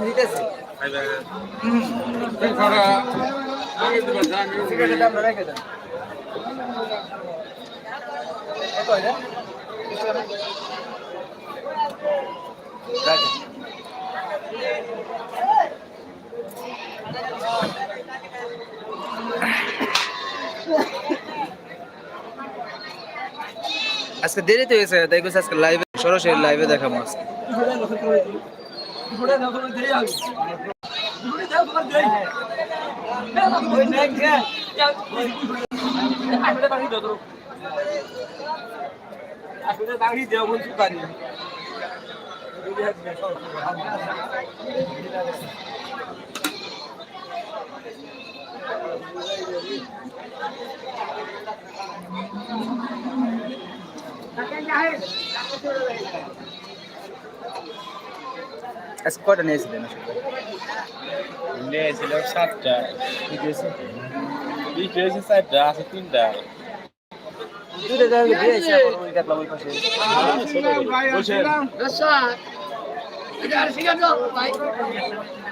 দিতেছি। সিগারেটের দামটা রেখে দেন। রে? রাখেন। আজকে দেরিতে হয়েছে তাই কিছু আজকে লাইভে সরাসরি লাইভে দেখা মাছ আজকে। কয়টা নিয়েছিলেন আসলে? নিয়েছিলাম সাতটা। বিক্রি হয়েছে চারটা আছে তিনটা। ওই দেখলাম ওই পাশে। বসেন।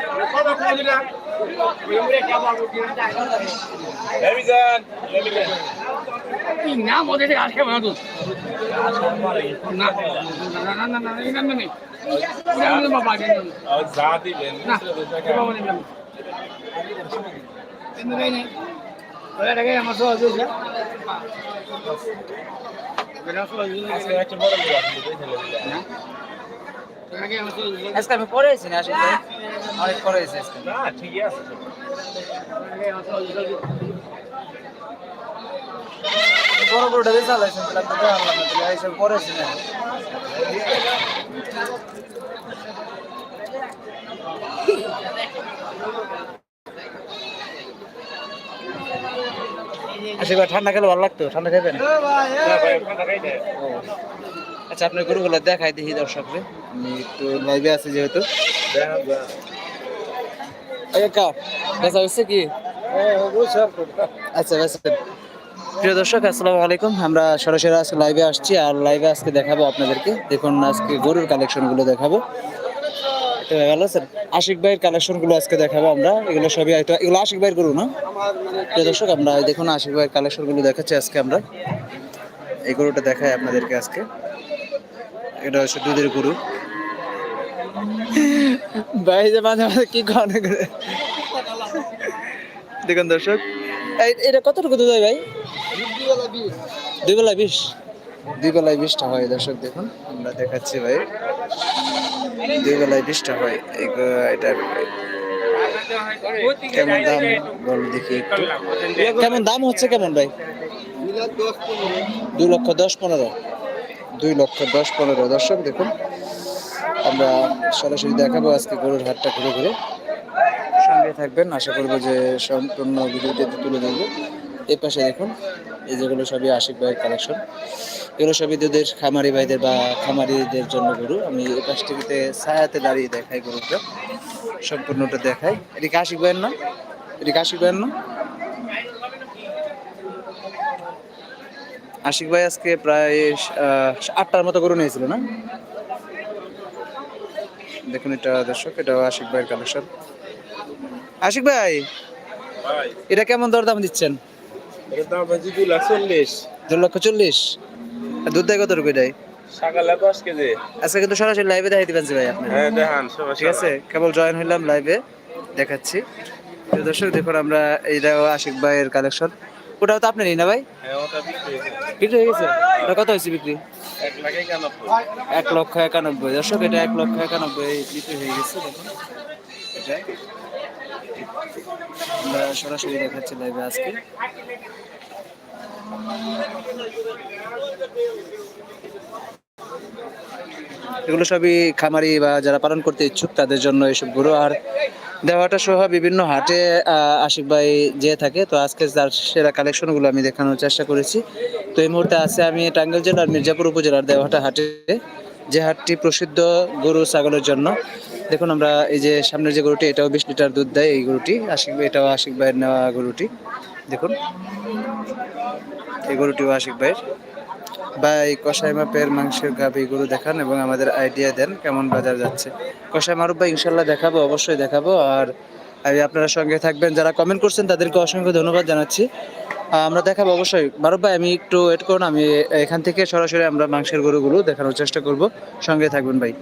আইসেন বসেন বসেন লেমিজান লেমিজান আর যা দিবেন আজকে একটা বড় লোক আসলে দেখে নেবেন। আজকে আমি পরে আছি না আসলে? অনেক পরে এসেছি আজকে। না ঠিকই আছে। বড় বড়টা বেশি তো দেওয়া হলো না। আচ্ছা ঠান্ডা খেলে ভালো লাগতো? ঠান্ডা খাবেন না ভাই আচ্ছা আপনার গরুগুলো দেখাই দেখি দর্শকরে আমি একটু লাইভে আছি যেহেতু। বেচা হচ্ছে কি? আচ্ছা বেচা প্রিয় দর্শক আসসালামু আলাইকুম। আমরা সরাসরি আজকে লাইভে আসছি আর লাইভে আজকে দেখাবো আপনাদেরকে। দেখুন আজকে গরুর কালেকশনগুলো দেখাবো। ভালো স্যার, আশিক ভাইয়ের কালেকশনগুলো আজকে দেখাবো আমরা। এগুলো সবই হয়তো, এগুলো আশিক ভাইয়ের গরু না? দর্শক, আমরা দেখুন আশিক ভাইয়ের কালেকশনগুলো দেখাচ্ছি আজকে আমরা। এই গরুটা দেখাই আপনাদেরকে আজকে। এটা হচ্ছে দুধের গরু। ভাই যে মাঝে মাঝে কি খাওয়ানো করে দেখুন দর্শক। এটা কতটুকু দুধ হয় ভাই? দুই বেলা বিশ। দুই বেলায় বিশটা হয় দর্শক, দেখুন। আমরা দেখাচ্ছি ভাই। দুই বেলায় বিশটা হয় এই গ- এটা কেমন দাম বল দেখি একটু। কেমন দাম হচ্ছে কেমন ভাই? দুই লক্ষ দশ পনেরো। দুই লক্ষ দশ পনেরো। দর্শক দেখুন আমরা সরাসরি দেখাবো আজকে গরুর হাটটা ঘুরে ঘুরে। সঙ্গে থাকবেন আশা করব যে সম্পূর্ণ ভিডিওটি তুলে ধরবো। এই পাশে দেখুন এই যেগুলো সবই আশিক ভাইয়ের কালেকশন এগুলো সবই দুধের খামারি ভাইদের বা খামারিদের জন্য গরু। আমি এই পাশ থেকে ছায়াতে দাঁড়িয়ে দেখাই গরুটা সম্পূর্ণটা দেখাই। এটি কাশিক ভাইয়ের না এটি কাশিক ভাইয়ের না আশিক ভাই আজকে প্রায় আটটার মতো গরু নিয়েছিল না? দেখুন এটা দর্শক এটা আশিক ভাইয়ের কালেকশন। আশিক ভাই এটা কেমন দর দাম দিচ্ছেন দাম হচ্ছে দুই লাখ চল্লিশ। দু লক্ষ চল্লিশ। দুধ দেয় কত রুপি দেয় সকালে দশ কেজি। আজকে কিন্তু সরাসরি লাইভে দেখাই দিবেন ভাই আপনি হ্যাঁ দেখান ঠিক আছে কেবল জয়েন হইলাম লাইভে দেখাচ্ছি। দর্শক দেখুন আমরা এইটাও আশিক ভাইয়ের কালেকশন ওটাও তো আপনারই না ভাই? হ্যাঁ বিক্রি হয়ে গেছে। ওটা কত হয়েছে বিক্রি? এক এক লক্ষ একানব্বই। দর্শক এটা এক লক্ষ একানব্বই বিক্রি হয়ে গেছে দেখুন। এটা আমরা সরাসরি দেখাচ্ছি লাইভে আজকে। এগুলো সবই খামারি বা যারা পালন করতে ইচ্ছুক, তাদের জন্য এসব গরু আর দেওয়াটা সহ বিভিন্ন হাটে আশিক ভাই যে থাকে। তো আজকে তার সেরা কালেকশনগুলো আমি দেখানোর চেষ্টা করেছি। তো এই মুহূর্তে আছে আমি টাঙ্গাইল জেলার মির্জাপুর উপজেলার দেওয়াটা হাটে। যে হাটটি প্রসিদ্ধ গরু ছাগলের জন্য। দেখুন আমরা এই যে সামনের যে গরুটি, এটাও বিশ লিটার দুধ দেয় এই গরুটি। আশিক, এটাও আশিক ভাইয়ের নেওয়া গরুটি। দেখুন। এই গরুটিও আশিক ভাইয়ের। এই কষাই মাপের মাংসের গাভি গরু দেখান এবং আমাদের আইডিয়া দেন কেমন বাজার যাচ্ছে। কষাই মারুফ ভাই, ইনশাল্লাহ দেখাবো, অবশ্যই দেখাবো। আর আর আপনারা সঙ্গে থাকবেন, যারা কমেন্ট করছেন তাদেরকে অসংখ্য ধন্যবাদ জানাচ্ছি। আমরা দেখাবো অবশ্যই। মারুফ ভাই, আমি একটু ওয়েট করুন, আমি এখান থেকে সরাসরি আমরা মাংসের গরুগুলো দেখানোর চেষ্টা করব। সঙ্গে থাকবেন ভাই।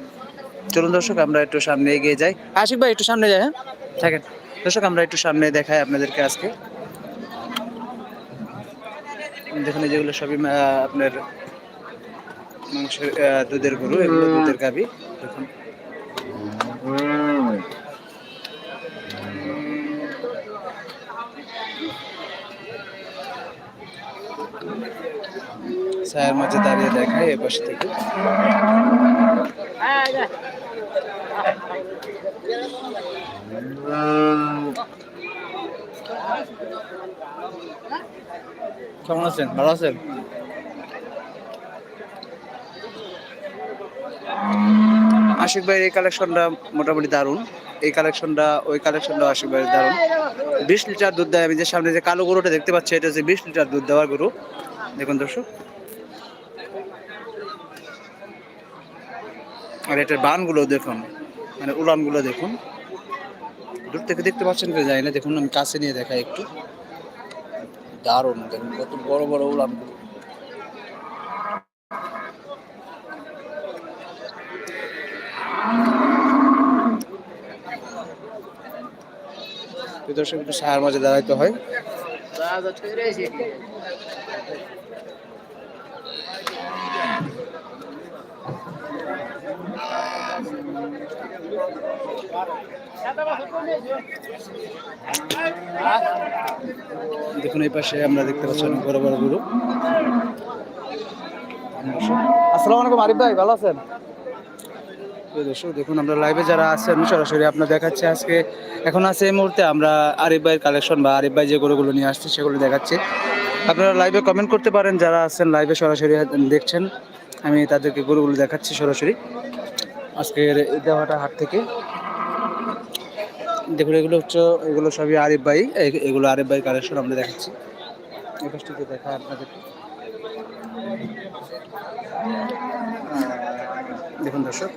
চলুন দর্শক, আমরা একটু সামনে এগিয়ে যাই। আশিক ভাই, একটু সামনে যাই হ্যাঁ? থাকেন। দর্শক, আমরা একটু সামনে দেখাই আপনাদেরকে আজকে। এই যেগুলো সবই আপনার মাংসের দুধের গরু এগুলো দুধের গাবি। দেখুন। ছায়ার মাঝে দাঁড়িয়ে দেখায় এ পাশে থেকে। কেমন আছেন? ভালো আছেন? আশিক ভাইয়ের এই কালেকশনটা মোটামুটি দারুণ। এই কালেকশনটা ওই কালেকশনটা আশিক ভাইয়ের দারুণ। বিশ লিটার দুধ দেয়, আমি যে সামনে যে কালো গরুটা দেখতে পাচ্ছি, এটা হচ্ছে বিশ লিটার দুধ দেওয়ার গরু। দেখুন দর্শক। আর এটার বানগুলো দেখুন মানে উলানগুলো দেখুন। দূর থেকে দেখতে পাচ্ছেন কেউ যায় না, দেখুন, আমি কাছে নিয়ে দেখাই একটু। দারুণ দেখুন কত বড় বড় উলাম দর্শক সাহার মাঝে দাঁড়াইতে হয়। দেখুন এই পাশে আমরা দেখতে পাচ্ছি অনেক বড় বড় গরু। আসসালামু আলাইকুম আরিফ ভাই ভালো আছেন? দর্শক দেখুন আমরা লাইভে যারা আছেন সরাসরি আপনার দেখাচ্ছে আজকে। এখন আছে এই মুহূর্তে আমরা আরিফ ভাইয়ের কালেকশন বা আরিফ ভাই যে গরুগুলো নিয়ে আসছে সেগুলো দেখাচ্ছি। আপনারা লাইভে কমেন্ট করতে পারেন যারা আছেন লাইভে সরাসরি দেখছেন আমি তাদেরকে গরুগুলো দেখাচ্ছি সরাসরি। আজকের দেওয়াটা হাট থেকে। দেখুন, এগুলো হচ্ছে, এগুলো সবই আরিফ ভাই এগুলো আরিফ ভাই কালেকশন আমরা দেখাচ্ছি। এই পাশটিতে দেখা আপনাদেরকে। দেখুন দর্শক।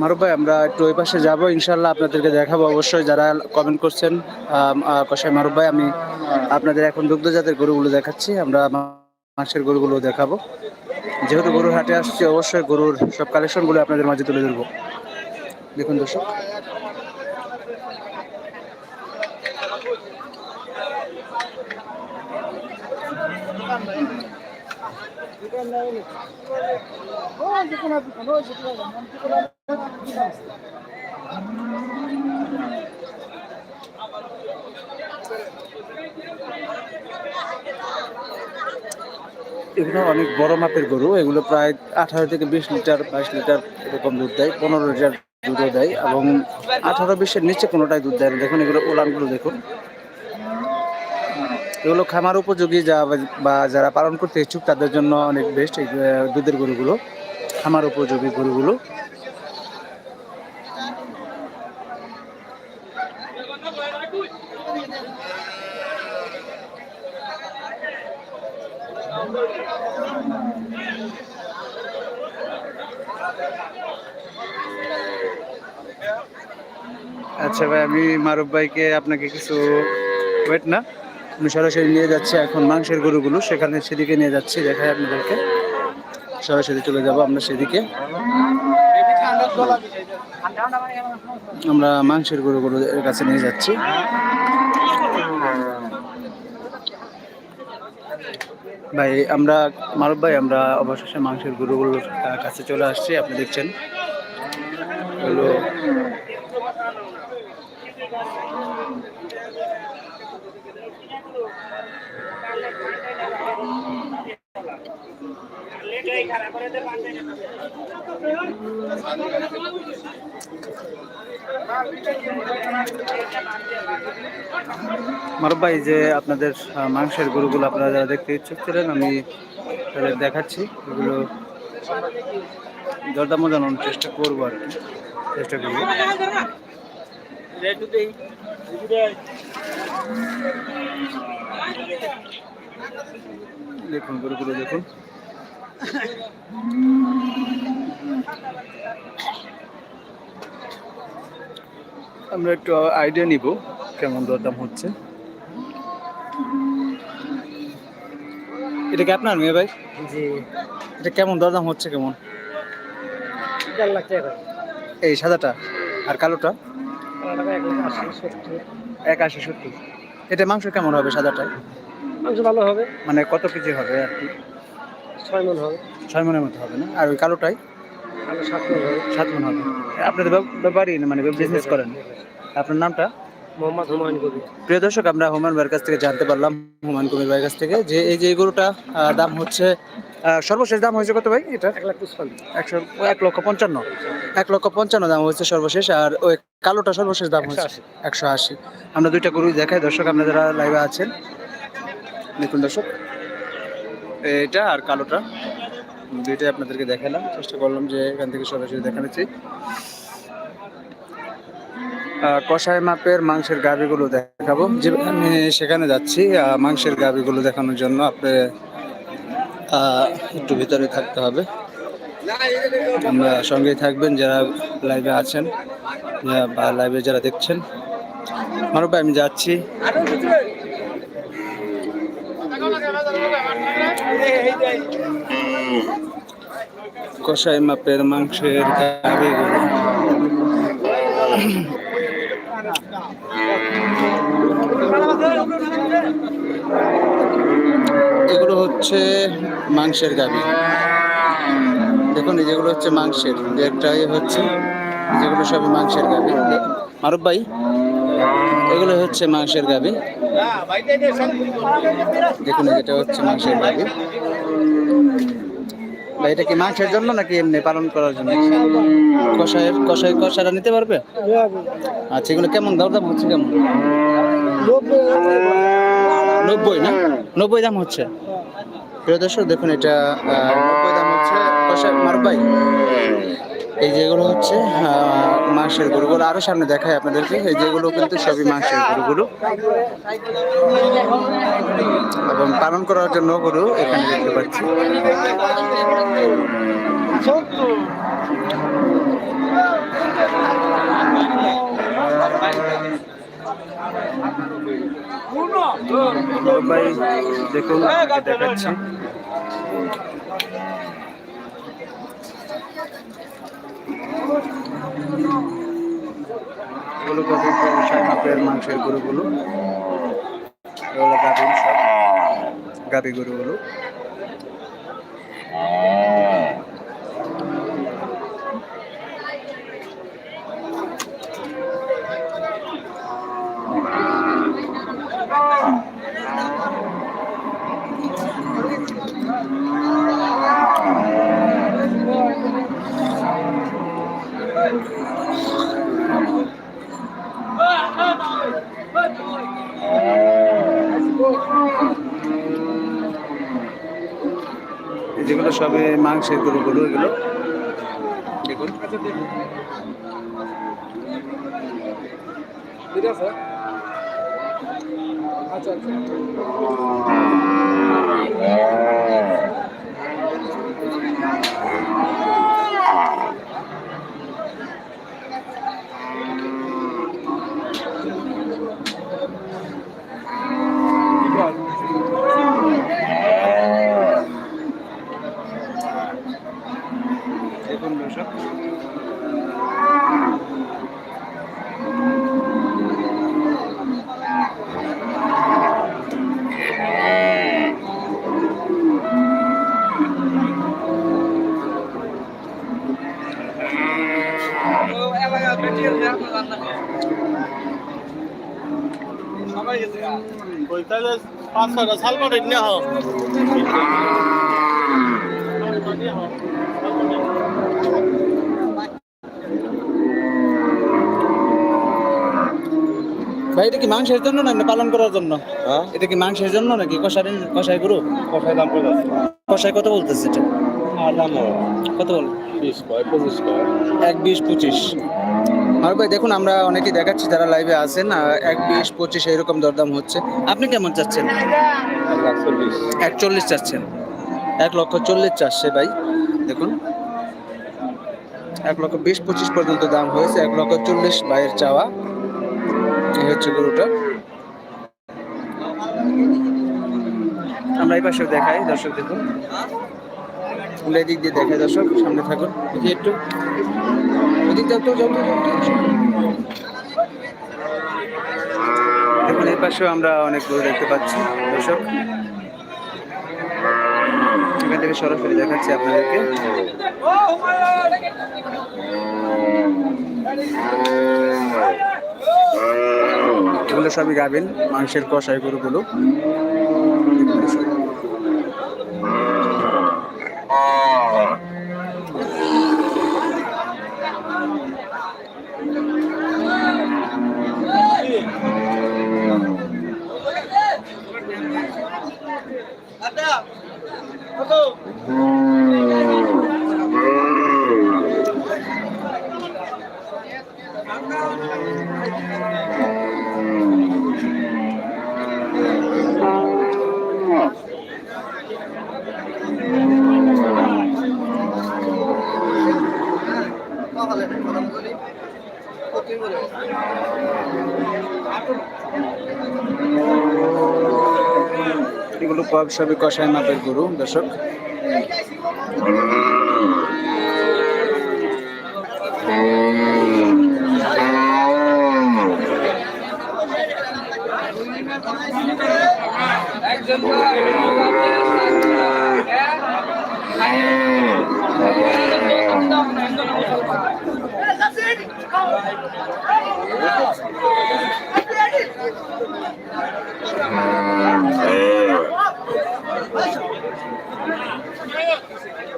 মারুফ ভাই, আমরা একটু ওই পাশে যাব ইনশাল্লাহ আপনাদেরকে দেখাবো অবশ্যই যারা কমেন্ট করছেন কষাই মারুফ ভাই, আমি আপনাদের এখন দুগ্ধজাতের গরুগুলো দেখাচ্ছি, আমরা মাংসের গরুগুলো দেখাবো। যেহেতু গরুর হাটে আসছে, অবশ্যই গরুর সব কালেকশনগুলো আপনাদের মাঝে তুলে ধরবো। দেখুন দর্শক। এগুলো অনেক বড় মাপের গরু। এগুলো প্রায় আঠারো থেকে বিশ লিটার, বাইশ লিটার এরকম দুধ দেয়। পনেরো লিটার দুধও দেয় এবং আঠারো বিশের নিচে কোনোটাই দুধ দেয় না। দেখুন, এগুলো উলানগুলো দেখুন। এগুলো খামার উপযোগী যা বা যারা পালন করতে ইচ্ছুক, তাদের জন্য অনেক বেস্ট এই দুধের গরুগুলো। খামার উপযোগী গরুগুলো আচ্ছা ভাই, আমি মারুফ ভাইকে আপনাকে কিছু ওয়েট না। আমি সরাসরি নিয়ে যাচ্ছি এখন মাংসের গরুগুলো। সেখানে সেদিকে নিয়ে যাচ্ছি, দেখাই আপনাদেরকে। সরাসরি চলে যাব, আমরা সেদিকে। আমরা মাংসের গরু এর কাছে নিয়ে যাচ্ছি। ভাই, আমরা, মারুফ ভাই, আমরা অবশেষে মাংসের গরুগুলোর কাছে চলে আসছি, আপনি দেখছেন। মারুফ ভাই যে আপনাদের মাংসের গরুগুলো আপনারা যারা দেখতে ইচ্ছুক ছিলেন, আমি তাদের দেখাচ্ছি। এগুলো দরদামও জানানোর চেষ্টা করব আর কি। চেষ্টা করব। দেখুন, গরুগুলো দেখুন। আমরা একটু আইডিয়া নিব কেমন দরদাম হচ্ছে। এটা কি আপনার মেয়ে ভাই? জি। এটা কেমন দরদাম হচ্ছে কেমন? চার লাখ টাকা। এই সাদাটা আর কালোটা? এক আশি সত্তর। এক আশি সত্তর। এটা মাংস কেমন হবে সাদাটায়? মাংস ভালো হবে। মানে কত কেজি হবে আর কি? ছয় মন হবে। ছয় মনের মতো হবে না? আর ওই কালোটাই? সাত মন হবে। সাত মন হবে। আপনাদের ব্যাপারই মানে বিজনেস করেন। আপনার নামটা? মোহাম্মদ হুমায়ুন কবি প্রিয় দর্শক আমরা হুমায়ুন ভাইয়ের কাছ থেকে জানতে পারলাম হুমায়ুন কবির ভাইয়ের কাছ থেকে যে এই যে গরুটা দাম হচ্ছে সর্বশেষ দাম হয়েছে কত ভাই এটা? এক লাখ একশো এক লক্ষ পঞ্চান্ন। এক লক্ষ পঞ্চান্ন দাম হচ্ছে সর্বশেষ আর ওই কালোটা সর্বশেষ দাম হচ্ছে। একশো আশি। আমরা দুইটা গরুই দেখাই দর্শক আপনারা যারা লাইভে আছেন দেখুন দর্শক। এটা আর কালোটা। দুইটাই আপনাদেরকে দেখালাম। চেষ্টা করলাম যে এখান থেকে সরাসরি দেখানোচ্ছি আহ, কষাই মাপের মাংসের গাভিগুলো দেখাবো। যে আমি সেখানে যাচ্ছি মাংসের গাভিগুলো দেখানোর জন্য আপনি একটু ভিতরে থাকতে হবে। আমরা সঙ্গেই থাকবেন যারা লাইভে আছেন বা লাইভে যারা দেখছেন। ভাই আমি যাচ্ছি। কষাই মাপের মাংসের গাভিগুলো এগুলো হচ্ছে মাংসের গাবি দেখুন যেগুলো হচ্ছে মাংসের দু একটা ইয়ে হচ্ছে, যেগুলো সবই মাংসের গাবি মারুফ ভাই, এগুলো হচ্ছে মাংসের গাভি দেখুন, এটা হচ্ছে মাংসের গাভি ভাই, এটা কি মাংসের জন্য নাকি এমনি পালন করার জন্য? কষাইয়ের কষাই কষারা নিতে পারবে? আচ্ছা এগুলো কেমন? দাম দাম হচ্ছে কেমন? নব্বই না? নব্বই দাম হচ্ছে। প্রিয় দর্শক, দেখুন, এটা নব্বই দাম হচ্ছে কষাই মারবাই। এই যেগুলো হচ্ছে মাংসের গরুগুলো আরও সামনে দেখায় আপনাদেরকে এই যেগুলো কিন্তু সবই মাংসের গরুগুলো এবং পালন করার জন্য গরু এখানে দেখতে পাচ্ছি দেখুন দেখাচ্ছি এগুলো কত কষাই মাপের মাংসের গরুগুলো। এগুলো গরুগুলো। এই যেগুলো সবে মাংসের গরুগুলো এগুলো দেখুন। আচ্ছা আচ্ছা দেখুন দর্শক ওই তাহলে পাঁচ ছয়টা সাল পাঠাই নিয়ে হোক ভাই এটা কি মাংসের জন্য না এমনি পালন করার জন্য? হ্যাঁ? এটা কি মাংসের জন্য নাকি কষাই কষাই গরু? কষাই দাম যাচ্ছে কষাই কত বলতেছে এটা? আর কত বল? বিশ কয় পঁচিশ কয়? এক বিশ পঁচিশ। আর ভাই, দেখুন, আমরা অনেকে দেখাচ্ছি যারা লাইভে আছেন এক বিশ, পঁচিশ, এরকম দরদাম হচ্ছে। আপনি কেমন চাচ্ছেন? এক লাখ চল্লিশ এক চাচ্ছেন। এক লক্ষ চল্লিশ চাচ্ছে ভাই, দেখুন। এক লক্ষ বিশ, পঁচিশ পর্যন্ত দাম হয়েছে, এক লক্ষ চল্লিশ ভাইয়ের চাওয়া। এই হচ্ছে গরুটা। আমরা এই পাশে দেখাই, দর্শক দেখুন। আমরা এদিক দিয়ে দেখাই, দর্শক, সামনে থাকুন। একটু। দেখুন এই পাশেও আমরা অনেক গরু দেখতে পাচ্ছি, দর্শক। এখান থেকে সরাসরি দেখাচ্ছি আপনাদেরকে। এগুলো সবই গাবেন মাংসের কষাই গরুগুলো। এগুলো সব সবই কষাই মাপের গরু দর্শক। গরিবকে ভালো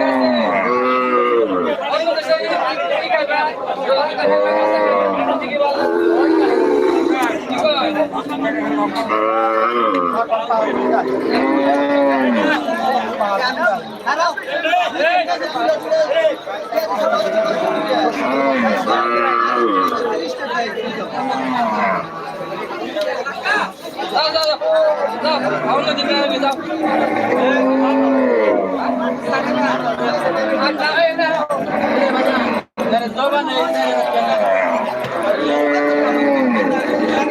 কয় যাও যাও যাও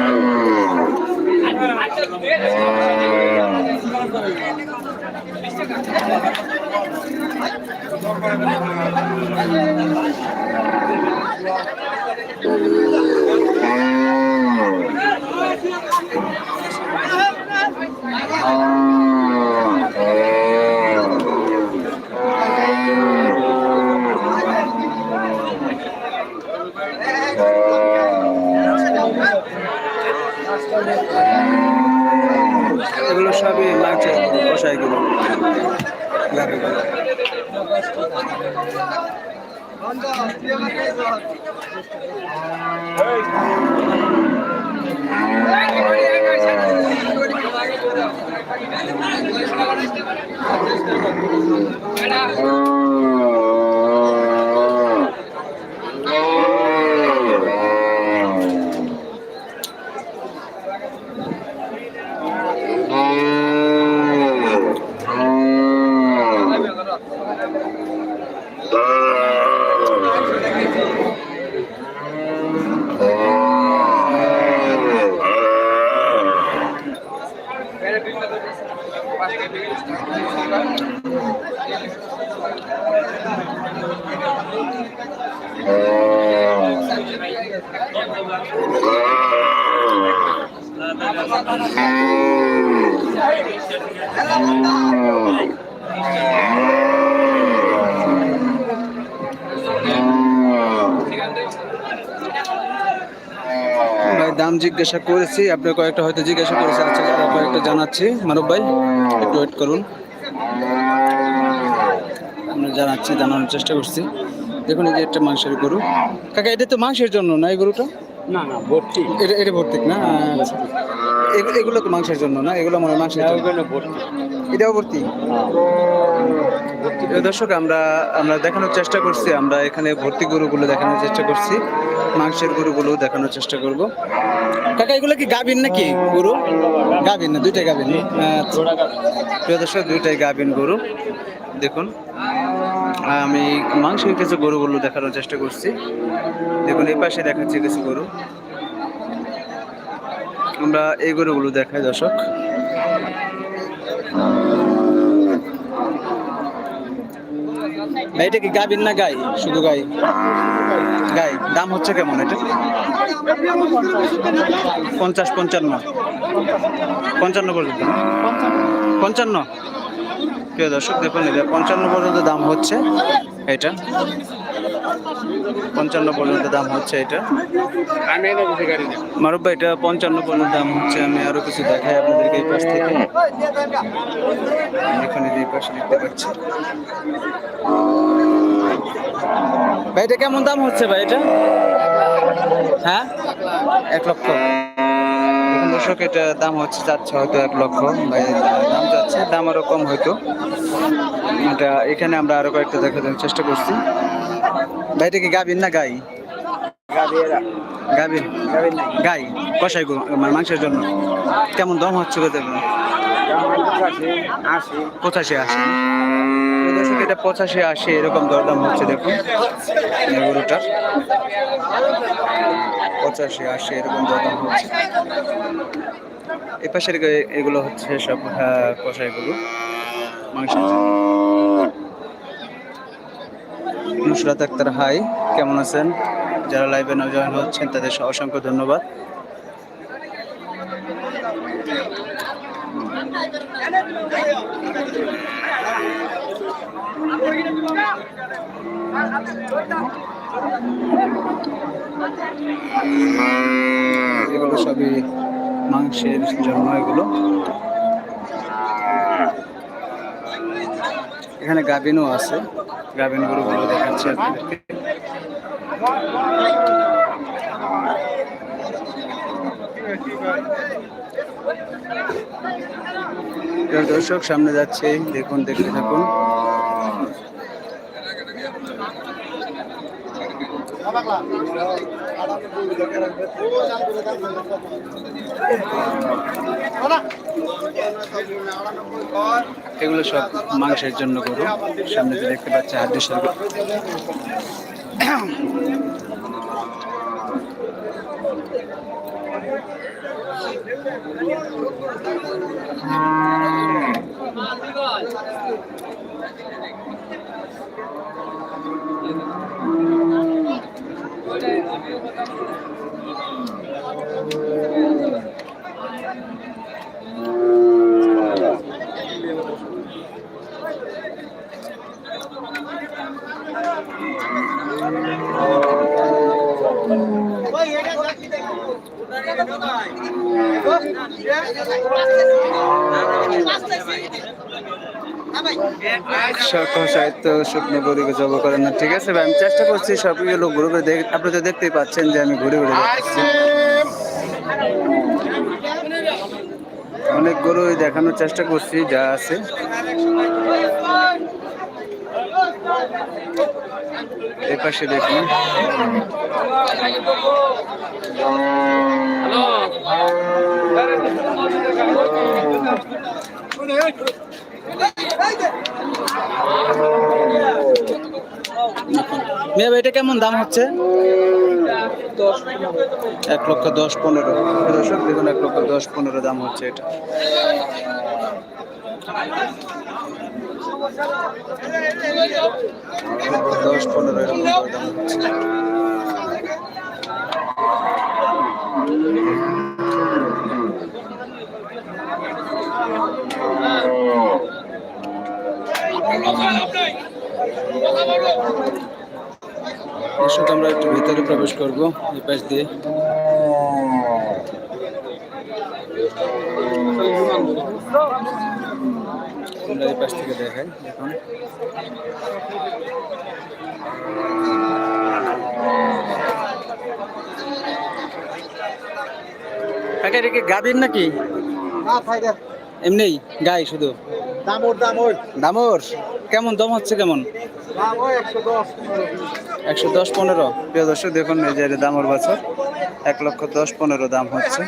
অন্য দিকে দাম জিজ্ঞাসা করেছি আপনি কয়েকটা হয়তো জিজ্ঞাসা করেছেন আচ্ছা আরও কয়েকটা জানাচ্ছি। মানব ভাই একটু ওয়েট করুন। আমরা জানাচ্ছি জানানোর চেষ্টা করছি। দেখুন এই যে একটা মাংসের গরু। কাকা এটা তো মাংসের জন্য না এই গরুটা? না না ভর্তি। এটা এটা ভর্তিক না। এগুলো তো মাংসের জন্য না? এগুলো মনে হয় মাংসের জন্য। ভর্তি। এটাও ভর্তি? প্রিয় দর্শক, আমরা আমরা দেখানোর চেষ্টা করছি। আমরা এখানে ভর্তি গরুগুলো দেখানোর চেষ্টা করছি। মাংসের গরুগুলো দেখানোর চেষ্টা করব। কাকা, এগুলো কি গাবিন নাকি গরু? গাবিন না, দুইটাই গাবিন আচ্ছা। প্রিয় দর্শক, দুইটাই গাবিন গরু। দেখুন, আমি মাংসের কিছু গরুগুলো দেখানোর চেষ্টা করছি। দেখুন, এই পাশে দেখাচ্ছি কিছু গরু। আমরা এই গরুগুলো দেখাই, দর্শক। এটা কি গাবিন না গাই? শুধু গাই। গাই। দাম হচ্ছে কেমন এটা? পঞ্চাশ, পঞ্চান্ন। পঞ্চান্ন পর্যন্ত। পঞ্চান্ন? প্রিয় দর্শক, দেখুন পঞ্চান্ন পর্যন্ত দাম হচ্ছে। এটা। পঞ্চান্ন পর্যন্ত দাম হচ্ছে এটা। আমি এনে দিতে গাড়ি না মারুব ভাই, এটা পঞ্চান্ন পর্যন্ত দাম হচ্ছে, আমি আরও কিছু দেখাই আপনাদেরকে এই পাশ থেকে। এখানে এই পাশে দেখতে পাচ্ছি। ভাই, এটা কেমন দাম হচ্ছে ভাই এটা? হ্যাঁ? এক লক্ষ। দর্শক, এটা দাম হচ্ছে যাচ্ছে হয়তো এক লক্ষ। ভাই দাম যাচ্ছে দাম আরও কম হয়তো। এটা এখানে আমরা আরও কয়েকটা দেখার চেষ্টা করছি। ভাই এটা কি গাবিন না গাই গাবিন গাই? কষাই গরু মানে মাংসের জন্য। কেমন দাম হচ্ছে পঁচাশি আশি দর্শক এটা পঁচাশি আশি এরকম দরদাম হচ্ছে দেখুন। গরুটার পঁচাশি আশি এরকম দরদাম হচ্ছে। এই পাশের এগুলো হচ্ছে সব হ্যাঁ, কষাই গরু। মাংসের জন্য। নুসরাত আক্তার, হাই, কেমন আছেন? যারা লাইভে জয়েন হচ্ছেন, তাদের অসংখ্য ধন্যবাদ। এগুলো সবই মাংসের জন্য, এগুলো। এখানে গাভিনও আছে। গাভিন গরুগুলো দেখাচ্ছি আপনাদেরকে। দর্শক সামনে যাচ্ছে দেখুন দেখতে থাকুন। এগুলো সব মাংসের জন্য গরু। সামনে যে দেখতে পাচ্ছি হাড্ডিসার গরু সকল সাহিত্য শুকনো গরুকে জব করেন না। ঠিক আছে ভাই, আমি চেষ্টা করছি সবগুলো ঘুরে ঘুরে দেখ, আপনি তো দেখতেই পাচ্ছেন যে আমি ঘুরে ঘুরে অনেক গরু দেখানোর চেষ্টা করছি, যা আছে। এই পাশে দেখুন। মেয়ে এটা কেমন দাম হচ্ছে? এক লক্ষ দশ পনেরো। দর্শক, দেখুন, এক লক্ষ দশ পনেরো দাম হচ্ছে এটা। দশ পনেরো দাম হচ্ছে। দর্শক আমরা একটু ভিতরে প্রবেশ করব এই পাশ দিয়ে। আমরা এই পাশ থেকে দেখাই এখন গাভীর নাকি? এমনি গাই শুধু। দামর দামর। দামর? কেমন দম হচ্ছে কেমন? একশো দশ একশো দশ পনেরো? প্রিয় দর্শক দেখুন এই যে দামর বাছর এক লক্ষ দশ পনেরো দাম হচ্ছে।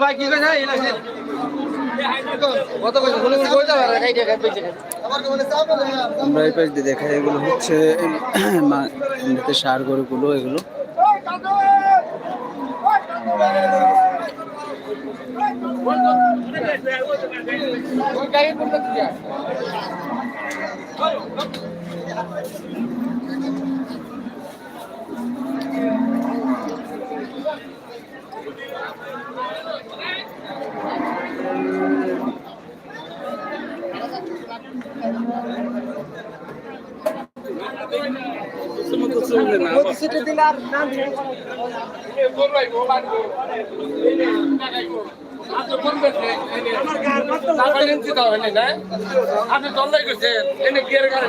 ভাই কি কইছে? এই লাগছে। আমরা এই পাশ দিয়ে দেখাই এগুলো হচ্ছে সার গরুগুলো এগুলো। আপনি দল্লাই করছেন এনে গিয়ার গাড়ি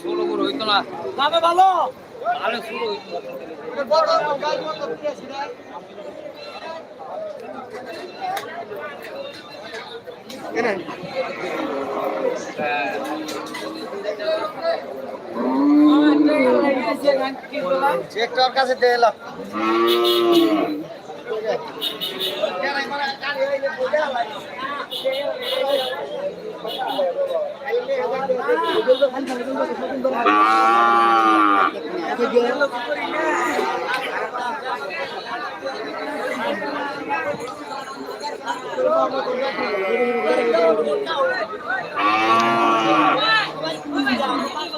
ষোলো করে হইতো না ভালো ভালো হইতো চেকটার কাছে দিয়ে এলাম ah.